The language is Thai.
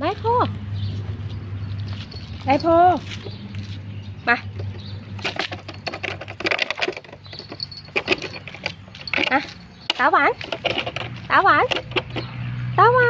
ไม้โพไม้โพมาอะตาหวาน ตาหวาน